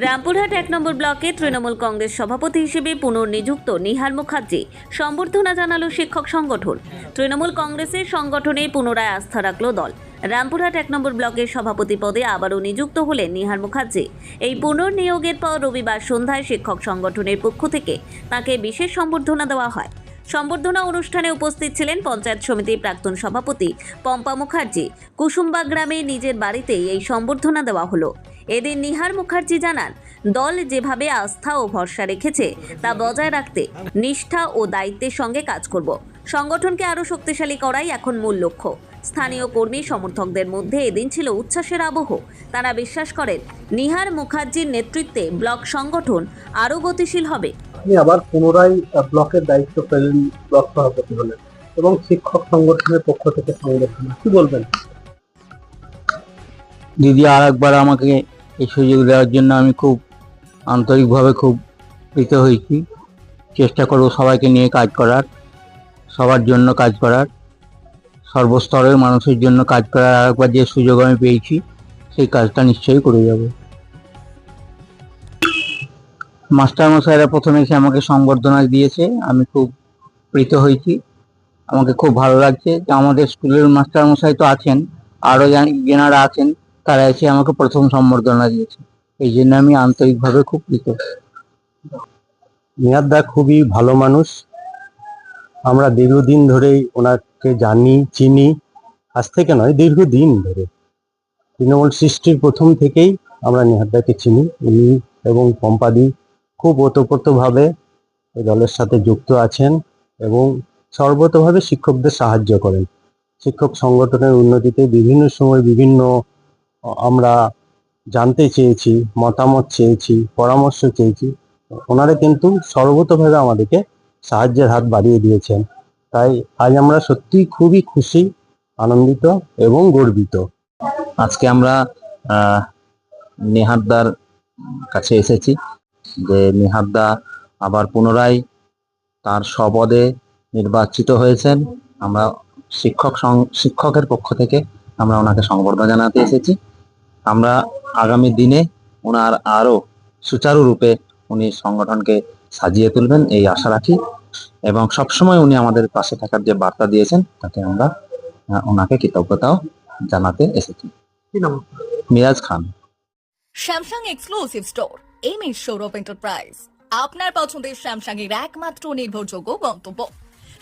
রামপুরহাট এক নম্বর ব্লকে তৃণমূল কংগ্রেস সভাপতি হিসেবে পুনর্নিযুক্ত নিহার মুখার্জি। সম্বর্ধনা জানালো শিক্ষক সংগঠন। তৃণমূল কংগ্রেসের সংগঠনে পুনরায় আস্থা রাখল দল। রামপুরহাট এক নম্বর ব্লকের সভাপতি পদে আবারও নিযুক্ত হলেন নিহার মুখার্জি। এই পুনর্নিয়োগের পর রবিবার সন্ধ্যায় শিক্ষক সংগঠনের পক্ষ থেকে তাকে বিশেষ সম্বর্ধনা দেওয়া হয়। সম্বর্ধনা অনুষ্ঠানে উপস্থিত ছিলেন পঞ্চায়েত সমিতির প্রাক্তন সভাপতি পম্পা মুখার্জি। কুসুম্বা গ্রামে নিজের বাড়িতেই এই সম্বর্ধনা দেওয়া হলো। এদিন নিহার মুখার্জি জানান, দল যেভাবে আস্থা ও ভরসা রেখেছে, তা বজায় রাখতে নিষ্ঠা ও দায়িত্বের সঙ্গে কাজ করব। সংগঠনকে আরও শক্তিশালী করাই এখন মূল লক্ষ্য। স্থানীয় কর্মী সমর্থকদের মধ্যে এদিন ছিল উচ্ছ্বাসের আবহ। তারা বিশ্বাস করেন, নিহার মুখার্জির নেতৃত্বে ব্লক সংগঠন আরও গতিশীল হবে। আপনি আবার পুনরায় ব্লকের দায়িত্ব পেলেন ব্লক সভাপতি হলেন এবং শিক্ষক সংগঠনের পক্ষ থেকে সংগঠন। কি বলবেন? দিদি আর একবার আমাকে এই সুযোগ দেওয়ার জন্য আমি খুব আন্তরিকভাবে খুব প্রীত হয়েছি। চেষ্টা করব সবাইকে নিয়ে কাজ করার, সবার জন্য কাজ করার, সর্বস্তরের মানুষের জন্য কাজ করার। আর একবার যে সুযোগ আমি পেয়েছি, সেই কাজটা নিশ্চয়ই করে যাব। মাস্টারমশাইরা প্রথমে এসে আমাকে সংবর্ধনা দিয়েছে, আমি খুব প্রীত হয়েছি। আমাকে খুব ভালো লাগছে। আমাদের স্কুলের মাস্টারমশাই তো আছেন, আরও যেনারা আছেন। তারা এসে আমাকে প্রথম সম্বর্ধনা দিয়েছে। এই জন্য আমি আন্তরিকভাবে খুব কৃত নিয়াদদা খুবই ভালো মানুষ। আমরা দীর্ঘদিন ধরেই ওনাকে জানি, চিনি। আজ থেকে নয়, দীর্ঘদিন ধরে। তৃণমূল সৃষ্টির প্রথম থেকেই আমরা নিহাদদাকে চিনি। উনি এবং পম্পাদি খুব ওতপ্রোতভাবে দলের সাথে যুক্ত আছেন এবং সর্বতভাবে শিক্ষকদের সাহায্য করেন। শিক্ষক সংগঠনের উন্নতিতে বিভিন্ন সময় বিভিন্ন আমরা জানতে চেয়েছি, মতামত চেয়েছি, পরামর্শ চেয়েছি, ওনারা কিন্তু সর্বতভাবে আমাদেরকে সাহায্যের হাত বাড়িয়ে দিয়েছেন। তাই আজ আমরা সত্যি খুবই খুশি, আনন্দিত এবং গর্বিত। আজকে আমরা নেহাদ্দার কাছে এসেছি যে নেহাদ্দা আবার পুনরায় তার স্বপদে নির্বাচিত হয়েছেন। আমরা শিক্ষক শিক্ষকের পক্ষ থেকে আমরা ওনাকে সংবর্ধনা জানাতে এসেছি। আমরা আগামী দিনে ওনার আরও সুচারুরূপে উনি সংগঠনকে সাজিয়ে তুলবেন এই আশা রাখি। এবং সবসময় উনি আমাদের পাশে থাকার যে বার্তা দিয়েছেন তাতে আমরা ওনাকে কৃতজ্ঞতাও জানাতে এসেছি। Miraj Khan. Samsung exclusive store M S Sourav enterprise আপনার পছন্দের স্যামসাং এর একমাত্র নির্ভরযোগ্য গন্তব্য।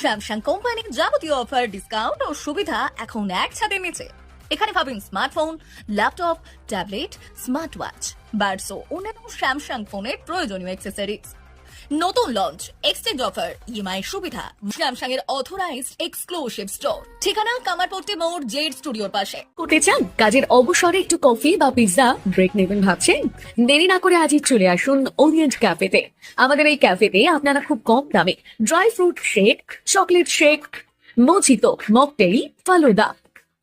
স্যামসাং কোম্পানির যাবতীয় অফার ডিসকাউন্ট ও সুবিধা এখন এক ছাদের নিচে এখানে পাবেন smartphone laptop tablet smart watch burst ও অন্যান্য স্যামসাং ফোনের প্রয়োজনীয় অ্যাক্সেসরিজ নতুন লঞ্চ এক্সচেঞ্জ অফার ইএমআই সুবিধা স্যামসাং এর অথরাইজড এক্সক্লুসিভ স্টোর ঠিকানা কামারপট্টি মোড় জেড স্টুডিওর পাশে। করতে চান, কাজের অবসরে একটু কফি বা পিৎজা ব্রেক নেবেন ভাবছেন? দেরি না করে আজই চলে আসুন ওরিয়েন্ট ক্যাফেতে আমাদের এই ক্যাফেতে আপনারা খুব কম দামে dry fruit shake chocolate shake mojito mocktail falooda